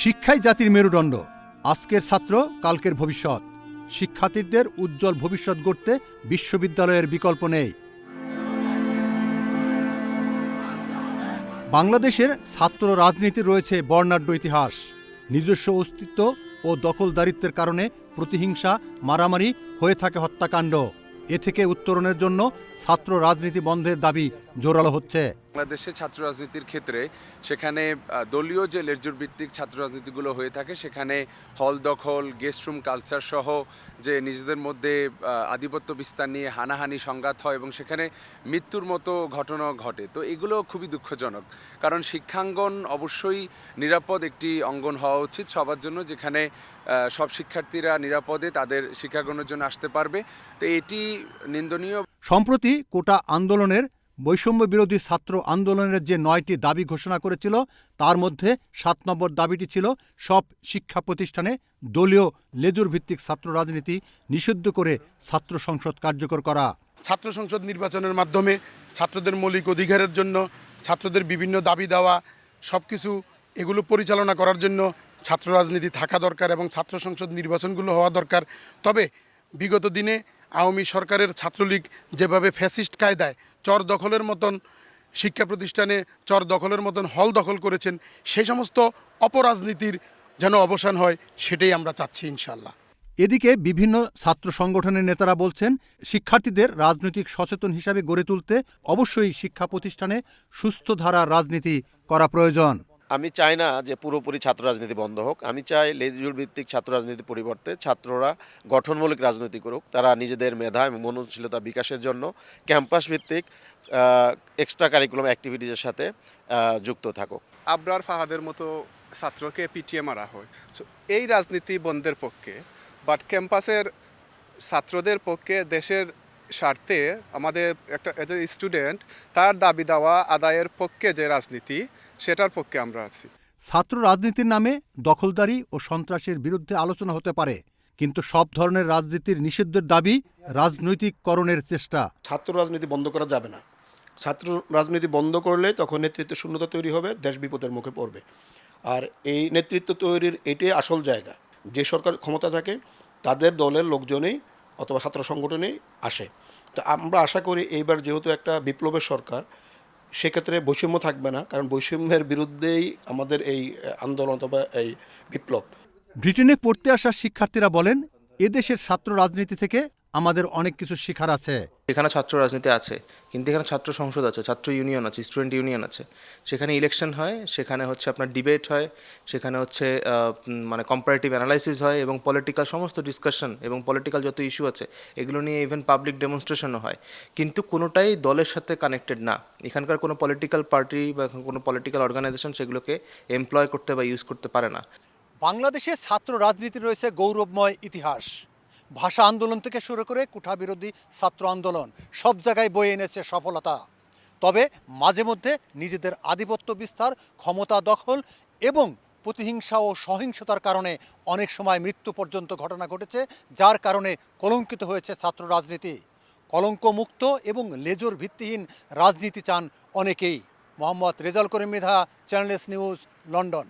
শিক্ষাই জাতির মেরুদণ্ড। আজকের ছাত্র, কালকের ভবিষ্যৎ। শিক্ষার্থীদের উজ্জ্বল ভবিষ্যৎ গড়তে বিশ্ববিদ্যালয়ের বিকল্প নেই। বাংলাদেশের ছাত্র রাজনীতির রয়েছে বর্ণাঢ্য ইতিহাস। নিজস্ব অস্তিত্ব ও দখলদারিত্বের কারণে প্রতিহিংসা, মারামারি হয়ে থাকে হত্যাকাণ্ড। এ থেকে উত্তরণের জন্য ছাত্র রাজনীতি বন্ধের দাবি জোরালো হচ্ছে। বাংলাদেশের ছাত্র রাজনীতির ক্ষেত্রে সেখানে দলীয় যে লেজুর ভিত্তিক ছাত্র রাজনীতিগুলো হয়ে থাকে সেখানে হল দখল গেস্ট রুম কালচার সহ যে নিজেদের মধ্যে আধিপত্য বিস্তার নিয়ে হানাহানি সংঘাত হয় এবং সেখানে মৃত্যুর মতো ঘটনা ঘটে। তো এগুলো খুবই দুঃখজনক। কারণ শিক্ষাঙ্গন অবশ্যই নিরাপদ একটি অঙ্গন হওয়া উচিত সবার জন্য যেখানে সব শিক্ষার্থীরা নিরাপদে তাদের শিক্ষাগ্রহণের জন্য আসতে পারবে। তো এটি নিন্দনীয় সম্প্রতি কোটা আন্দোলনের বৈষম্য বিরোধী ছাত্র আন্দোলনের যে নয়টি দাবি ঘোষণা করেছিল, তার মধ্যে সাত নম্বর দাবিটি ছিল সব শিক্ষা প্রতিষ্ঠানে দলীয় লেজুর ভিত্তিক ছাত্র রাজনীতি নিষিদ্ধ করে ছাত্র সংসদ কার্যকর করা। ছাত্র সংসদ নির্বাচনের মাধ্যমে ছাত্রদের মৌলিক অধিকারের জন্য, ছাত্রদের বিভিন্ন দাবি দেওয়া সব কিছু এগুলো পরিচালনা করার জন্য ছাত্র রাজনীতি থাকা দরকার এবং ছাত্র সংসদ নির্বাচনগুলো হওয়া দরকার। তবে বিগত দিনে আওয়ামী সরকারের ছাত্রলীগ যেভাবে ফ্যাসিস্ট কায়দায় চর দখলের মতন শিক্ষা প্রতিষ্ঠানে চর দখলের মতন হল দখল করেছেন, সেই সমস্ত অপরাজনীতির যেন অবসান হয়, সেটাই আমরা চাচ্ছি ইনশাল্লাহ এদিকে বিভিন্ন ছাত্র সংগঠনের নেতারা বলছেন, শিক্ষার্থীদের রাজনৈতিক সচেতন হিসাবে গড়ে তুলতে অবশ্যই শিক্ষা প্রতিষ্ঠানে সুস্থ ধারার রাজনীতি করা প্রয়োজন। আমি চাই না যে পুরোপুরি ছাত্র রাজনীতি বন্ধ হোক। আমি চাই লেজুর ভিত্তিক ছাত্র রাজনীতি পরিবর্তে ছাত্ররা গঠনমূলক রাজনীতি করুক। তারা নিজেদের মেধা এবং মননশীলতা বিকাশের জন্য ক্যাম্পাস ভিত্তিক এক্সট্রা কারিকুলাম অ্যাক্টিভিটিজের সাথে যুক্ত থাকুক। আবরার ফাহাদের মতো ছাত্রকে পিটিয়ে মারা হয়। So, এই রাজনীতি বন্ধের পক্ষে বাট ক্যাম্পাসের ছাত্রদের পক্ষে দেশের স্বার্থে আমাদের একটা স্টুডেন্ট তার দাবি দেওয়া আদায়ের পক্ষে যে রাজনীতি সেটার পক্ষে আমরা আছি। ছাত্র রাজনীতির নামে দখলদারি ও সন্ত্রাসের বিরুদ্ধে আলোচনা হতে পারে কিন্তু সব ধরনের রাজনীতির নিষিদ্ধের দাবি রাজনৈতিককরণের চেষ্টা। ছাত্র রাজনীতি বন্ধ করা যাবে না। ছাত্র রাজনীতি বন্ধ করলে তখন নেতৃত্ব শূন্যতা তৈরি হবে দেশ বিপদের মুখে পড়বে। আর এই নেতৃত্ব তৈরির এটাই আসল জায়গা। যে সরকার ক্ষমতা থাকে তাদের দলের লোকজনেই অথবা ছাত্র সংগঠনেই আসে। তো আমরা আশা করি এইবার যেহেতু একটা বিপ্লবের সরকার সেক্ষেত্রে বৈষম্য থাকবে না, কারণ বৈষম্যের বিরুদ্ধেই আমাদের এই আন্দোলন অথবা এই বিপ্লব। ব্রিটেনে পড়তে আসা শিক্ষার্থীরা বলেন, এদেশের ছাত্র রাজনীতি থেকে আমাদের অনেক কিছু শেখার আছে। এখানে ছাত্র রাজনীতি আছে কিন্তু এখানে ছাত্র সংসদ আছে ছাত্র ইউনিয়ন আছে স্টুডেন্ট ইউনিয়ন আছে। সেখানে ইলেকশন হয় সেখানে হচ্ছে আপনার ডিবেট হয় সেখানে হচ্ছে মানে কম্পারেটিভ অ্যানালাইসিস হয় এবং পলিটিক্যাল সমস্ত ডিসকাশন এবং পলিটিক্যাল যত ইস্যু আছে এগুলো নিয়ে ইভেন পাবলিক ডেমনস্ট্রেশনও হয়। কিন্তু কোনোটাই দলের সাথে কানেক্টেড না। এখানকার কোনো পলিটিক্যাল পার্টি বা কোনো পলিটিক্যাল অর্গানাইজেশন সেগুলোকে এমপ্লয় করতে বা ইউজ করতে পারে না। বাংলাদেশের ছাত্র রাজনীতি রয়েছে গৌরবময় ইতিহাস। ভাষা আন্দোলন থেকে শুরু করে কুঠা বিরোধী ছাত্র আন্দোলন, সব জায়গায় বয়ে এনেছে সফলতা। তবে মাঝে মধ্যে নিজেদের আধিপত্য বিস্তার, ক্ষমতা দখল এবং প্রতিহিংসা ও সহিংসতার কারণে অনেক সময় মৃত্যু পর্যন্ত ঘটনা ঘটেছে, যার কারণে কলঙ্কিত হয়েছে ছাত্র রাজনীতি। কলঙ্ক মুক্ত এবং লেজর ভিত্তিহীন রাজনীতি চান অনেকেই। Mohammad Rezaul Karim Mridha Channel S news, London.